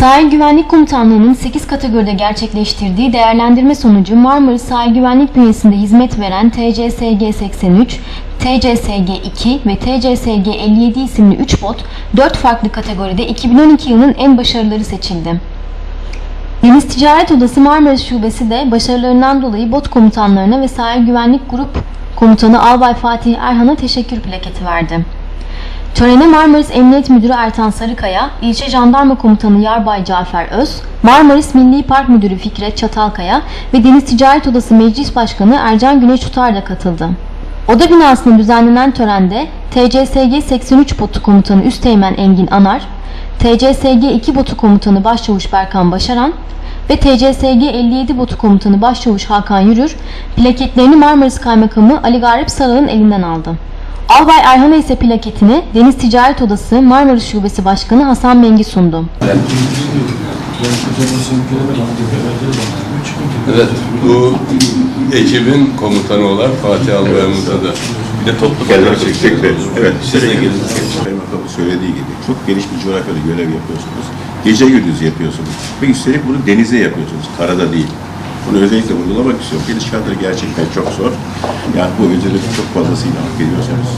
Sahil Güvenlik Komutanlığı'nın 8 kategoride gerçekleştirdiği değerlendirme sonucu Marmaris Sahil Güvenlik bünyesinde hizmet veren TCSG 83, TCSG 2 ve TCSG 57 isimli 3 bot 4 farklı kategoride 2012 yılının en başarıları seçildi. Deniz Ticaret Odası Marmaris Şubesi de başarılarından dolayı bot komutanlarına ve Sahil Güvenlik Grup Komutanı Albay Fatih Erhan'a teşekkür plaketi verdi. Törene Marmaris Emniyet Müdürü Ertan Sarıkaya, İlçe Jandarma Komutanı Yarbay Cafer Öz, Marmaris Milli Park Müdürü Fikret Çatalkaya ve Deniz Ticaret Odası Meclis Başkanı Ercan Güneş Tutar da katıldı. Oda binasında düzenlenen törende TCSG 83 Botu Komutanı Üsteğmen Engin Anar, TCSG 2 Botu Komutanı Başçavuş Berkan Başaran ve TCSG 57 Botu Komutanı Başçavuş Hakan Yürür plaketlerini Marmaris Kaymakamı Ali Garip Saral'ın elinden aldı. Albay Erhan'a ise plaketini Deniz Ticaret Odası Marmaris Şubesi Başkanı Hasan Mengi sundu. Evet, bu ekibin komutanı olarak Fatih Albayımıza da Bir de toplu fotoğraf ederim. Evet, Siz de gelin. Kaymakamın söylediği gibi çok geniş bir coğrafyada görev yapıyorsunuz. Gece gündüz yapıyorsunuz. Ve üstelik bunu denize yapıyorsunuz, karada değil. Bunu özellikle vurgulamak istiyorum. Şartları gerçekten çok zor. Yani bu ödülü çok fazlasıyla hak ediyorsunuz.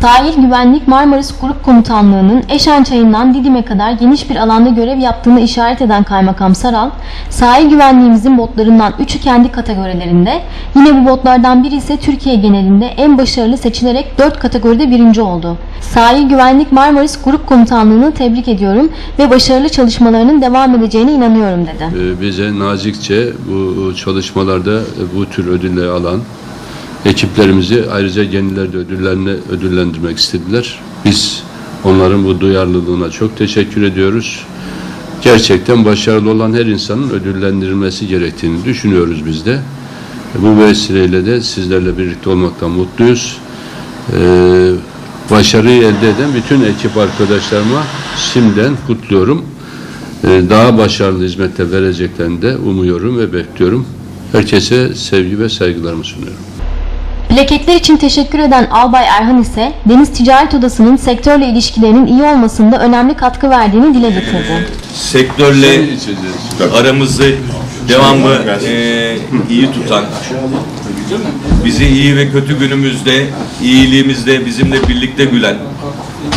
Sahil Güvenlik Marmaris Grup Komutanlığı'nın Eşen Çayı'ndan Didim'e kadar geniş bir alanda görev yaptığını işaret eden Kaymakam Saral, sahil güvenliğimizin botlarından üçü kendi kategorilerinde, yine bu botlardan biri ise Türkiye genelinde en başarılı seçilerek 4 kategoride birinci oldu. Sahil Güvenlik Marmaris Grup Komutanlığı'nı tebrik ediyorum ve başarılı çalışmalarının devam edeceğine inanıyorum dedi. e, bize nazikçe bu çalışmalarda bu tür ödülleri alan ekiplerimizi ayrıca kendileri de ödüllerine ödüllendirmek istediler. Biz onların bu duyarlılığına çok teşekkür ediyoruz. Gerçekten başarılı olan her insanın ödüllendirilmesi gerektiğini düşünüyoruz biz de. Bu vesileyle de sizlerle birlikte olmaktan mutluyuz. Ee, başarıyı elde eden bütün ekip arkadaşlarıma şimdiden kutluyorum. Ee, daha başarılı hizmetler vereceklerini de umuyorum ve bekliyorum. Herkese sevgi ve saygılarımı sunuyorum. Plaketler için teşekkür eden Albay Erhan ise Deniz Ticaret Odası'nın sektörle ilişkilerinin iyi olmasında önemli katkı verdiğini dile getirdi. Sektörle içeceğiz. aramızı devamlı e, iyi tutan, bizi iyi ve kötü günümüzde, iyiliğimizde bizimle birlikte gülen,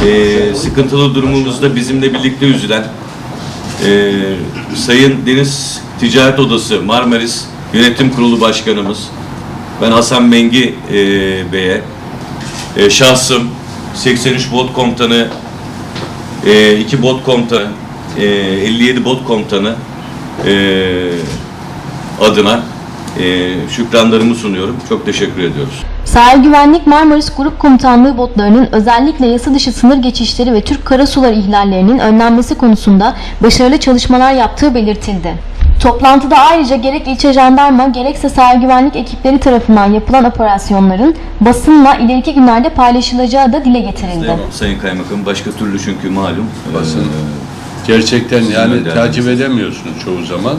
e, sıkıntılı durumumuzda bizimle birlikte üzülen e, Sayın Deniz Ticaret Odası Marmaris Yönetim Kurulu Başkanımız, ben Hasan Mengi e, Bey'e, e, şahsım 83 Bot Komutanı, e, 2 Bot Komutanı, e, 57 Bot Komutanı e, adına e, şükranlarımı sunuyorum. Çok teşekkür ediyoruz. Sahil Güvenlik Marmaris Grup Komutanlığı botlarının özellikle yasa dışı sınır geçişleri ve Türk karasuları ihlallerinin önlenmesi konusunda başarılı çalışmalar yaptığı belirtildi. Toplantıda ayrıca gerek ilçe jandarma gerekse sahil güvenlik ekipleri tarafından yapılan operasyonların basınla ileriki günlerde paylaşılacağı da dile getirildi. Tamam, Sayın Kaymakam başka türlü çünkü malum. Basın. e, Gerçekten yani takip edemiyorsunuz çoğu zaman.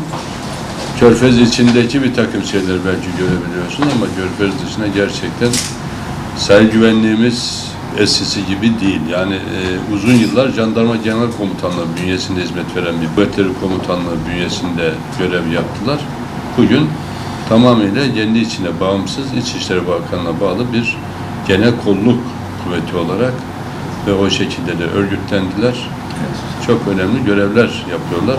Körfez içindeki bir takım şeyler belki görebiliyorsunuz ama Körfez dışında gerçekten sahil güvenliğimiz eskisi gibi değil. Yani e, uzun yıllar Jandarma Genel Komutanlığı bünyesinde hizmet veren bir kuvvetleri komutanlığı bünyesinde görev yaptılar. Bugün tamamıyla kendi içine bağımsız İçişleri Bakanlığı'na bağlı bir genel kolluk kuvveti olarak ve o şekilde de örgütlendiler. Çok önemli görevler yapıyorlar.